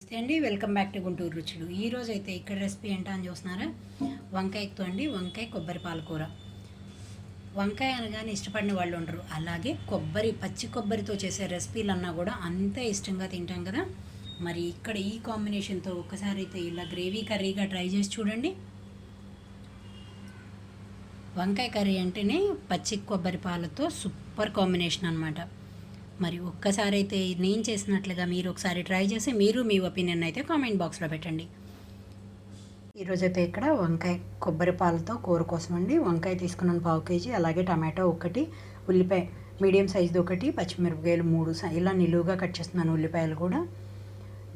నమస్తే అండి. Welcome back to Guntur రుచులు. ఈరోజు అయితే ఇక్కడ రెసిపీ ఏంటో అని చూస్తున్నారా? వంకాయతో అండి వంకాయ కొబ్బరి పాలకూర వంకాయ అనగానే ఇష్టపడిన వాళ్ళు ఉండరు. అలాగే కొబ్బరి పచ్చి కొబ్బరితో చేసే రెసిపీలు అన్నా కూడా అంతే ఇష్టంగా తింటాం కదా. మరి ఇక్కడ ఈ కాంబినేషన్తో ఒక్కసారి అయితే ఇలా గ్రేవీ కర్రీగా ట్రై చేసి చూడండి. వంకాయ కర్రీ అంటేనే పచ్చి కొబ్బరి పాలతో సూపర్ కాంబినేషన్ అనమాట మరి ఒక్కసారి అయితే నేను చేసినట్లుగా మీరు ఒకసారి ట్రై చేసి మీరు మీ ఒపీనియన్ అయితే కామెంట్ బాక్స్లో పెట్టండి. ఈరోజైతే ఇక్కడ వంకాయ కొబ్బరి పాలతో కూర కోసం అండి. వంకాయ తీసుకున్నాను పావు కేజీ అలాగే టమాటో ఒకటి ఉల్లిపాయ మీడియం సైజుది ఒకటి పచ్చిమిరపకాయలు మూడు ఇలా నిలువుగా కట్ చేస్తున్నాను ఉల్లిపాయలు కూడా.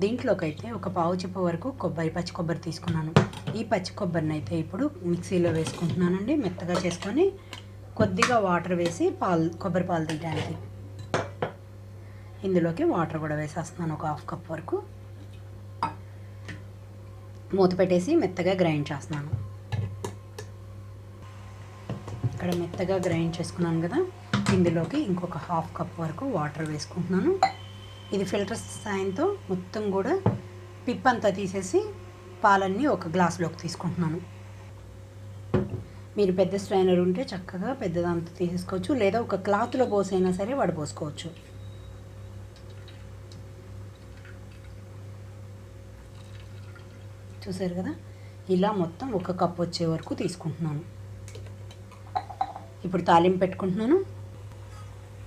దీంట్లోకి అయితే ఒక పావు చిప్ప వరకు కొబ్బరి పచ్చి కొబ్బరి తీసుకున్నాను. ఈ పచ్చి కొబ్బరిని అయితే ఇప్పుడు మిక్సీలో వేసుకుంటున్నానండి. మెత్తగా చేసుకొని కొద్దిగా వాటర్ వేసి పాలు కొబ్బరి పాలు తీయడానికి ఇందులోకి వాటర్ కూడా వేసేస్తున్నాను ఒక హాఫ్ కప్ వరకు. మూత పెట్టేసి మెత్తగా గ్రైండ్ చేస్తున్నాను. ఇక్కడ మెత్తగా గ్రైండ్ చేసుకున్నాను కదా ఇందులోకి ఇంకొక హాఫ్ కప్ వరకు వాటర్ వేసుకుంటున్నాను. ఇది ఫిల్టర్ సాయంతో మొత్తం కూడా పిప్ అంతా తీసేసి పాలన్నీ ఒక గ్లాసులోకి తీసుకుంటున్నాను. మీరు పెద్ద స్ట్రైనర్ ఉంటే చక్కగా పెద్దదంతా తీసేసుకోవచ్చు లేదా ఒక క్లాత్లో పోసైనా సరే వడపోసుకోవచ్చు. చూసారు కదా? ఇలా మొత్తం ఒక కప్ వచ్చే వరకు తీసుకుంటున్నాను. ఇప్పుడు తాలింపు పెట్టుకుంటున్నాను.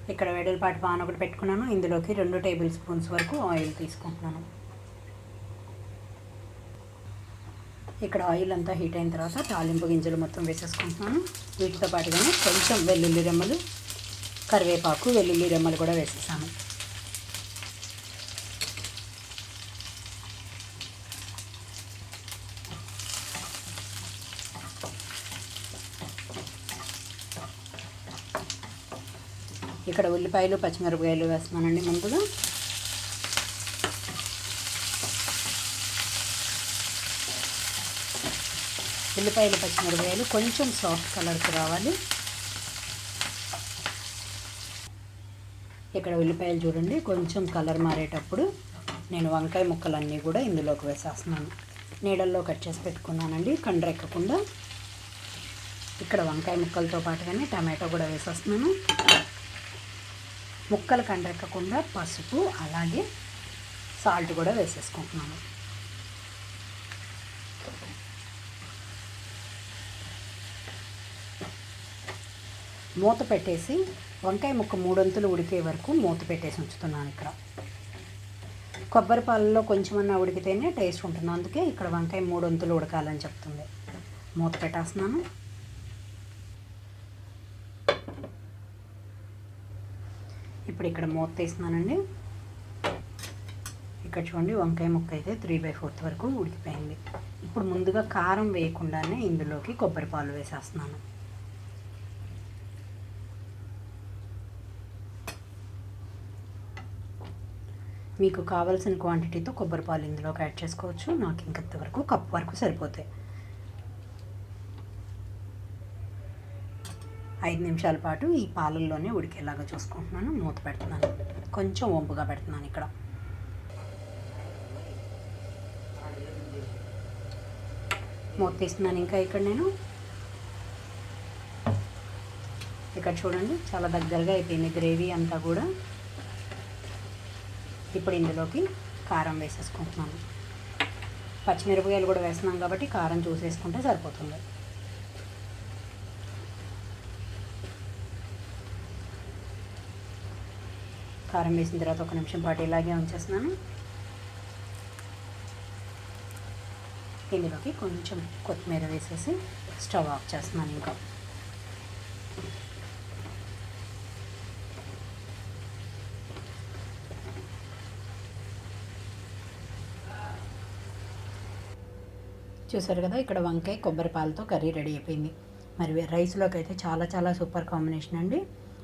ఇక్కడ వెడల్పాటి పాన్ ఒకటి పెట్టుకున్నాను. ఇందులోకి రెండు టేబుల్ స్పూన్స్ వరకు ఆయిల్ తీసుకుంటున్నాను. ఇక్కడ ఆయిల్ అంతా హీట్ అయిన తర్వాత తాలింపు గింజలు మొత్తం వేసేసుకుంటున్నాను. వీటితో పాటుగానే కొంచెం వెల్లుల్లి రెమ్మలు కరివేపాకు వెల్లుల్లి రెమ్మలు కూడా వేసేసాను. ఇక్కడ ఉల్లిపాయలు పచ్చిమిరపకాయలు వేస్తున్నానండి ముందుగా. ఉల్లిపాయలు పచ్చిమిరపకాయలు కొంచెం సాఫ్ట్ కలర్కి రావాలి. ఇక్కడ ఉల్లిపాయలు చూడండి కొంచెం కలర్ మారేటప్పుడు నేను వంకాయ ముక్కలన్నీ కూడా ఇందులోకి వేసేస్తున్నాను. నీడల్లో కట్ చేసి పెట్టుకున్నానండి కండ్రెక్కకుండా. ఇక్కడ వంకాయ ముక్కలతో పాటుగానే టమాటో కూడా వేసేస్తున్నాను. ముక్కలు కండెక్కకుండా పసుపు అలాగే సాల్ట్ కూడా వేసేసుకుంటున్నాను. మూత పెట్టేసి వంకాయ ముక్క మూడొంతులు ఉడికే వరకు మూత పెట్టేసి ఉంచుతున్నాను ఇక్కడ. కొబ్బరి పాలలో కొంచెమన్నా ఉడికితేనే టేస్ట్ ఉంటుంది. అందుకే ఇక్కడ వంకాయ మూడొంతులు ఉడకాలని చెప్తుంది. మూత పెట్టేస్తున్నాను. ఇప్పుడు ఇక్కడ మూత తీస్తున్నానండి. ఇక్కడ చూడండి వంకాయ ముక్క అయితే త్రీ బై ఫోర్త్ వరకు ఉడికిపోయింది. ఇప్పుడు ముందుగా కారం వేయకుండానే ఇందులోకి కొబ్బరి పాలు వేసేస్తున్నాను. మీకు కావాల్సిన క్వాంటిటీతో కొబ్బరి పాలు ఇందులోకి యాడ్ చేసుకోవచ్చు. నాకు ఇంకంతవరకు కప్ వరకు సరిపోతాయి. ఐదు నిమిషాల పాటు ఈ పాలల్లోనే ఉడికేలాగా చూసుకుంటున్నాను. మూత పెడుతున్నాను. కొంచెం వంపుగా పెడుతున్నాను ఇక్కడ. మూత తీస్తున్నాను ఇంకా ఇక్కడ నేను. ఇక్కడ చూడండి చాలా దగ్గరగా అయిపోయింది గ్రేవీ అంతా కూడా. ఇప్పుడు ఇందులోకి కారం వేసేసుకుంటున్నాను. పచ్చిమిరపకాయలు కూడా వేస్తున్నాం కాబట్టి కారం చూసేసుకుంటే సరిపోతుంది. కారం వేసిన తర్వాత ఒక నిమిషం పాటు ఇలాగే ఉంచేస్తున్నాను. ఇందులోకి కొంచెం కొత్తిమీర వేసేసి స్టవ్ ఆఫ్ చేస్తున్నాను ఇంకా. చూసారు కదా ఇక్కడ వంకాయ కొబ్బరి పాలతో కర్రీ రెడీ అయిపోయింది. మరి రైస్లోకి అయితే చాలా చాలా సూపర్ కాంబినేషన్ అండి.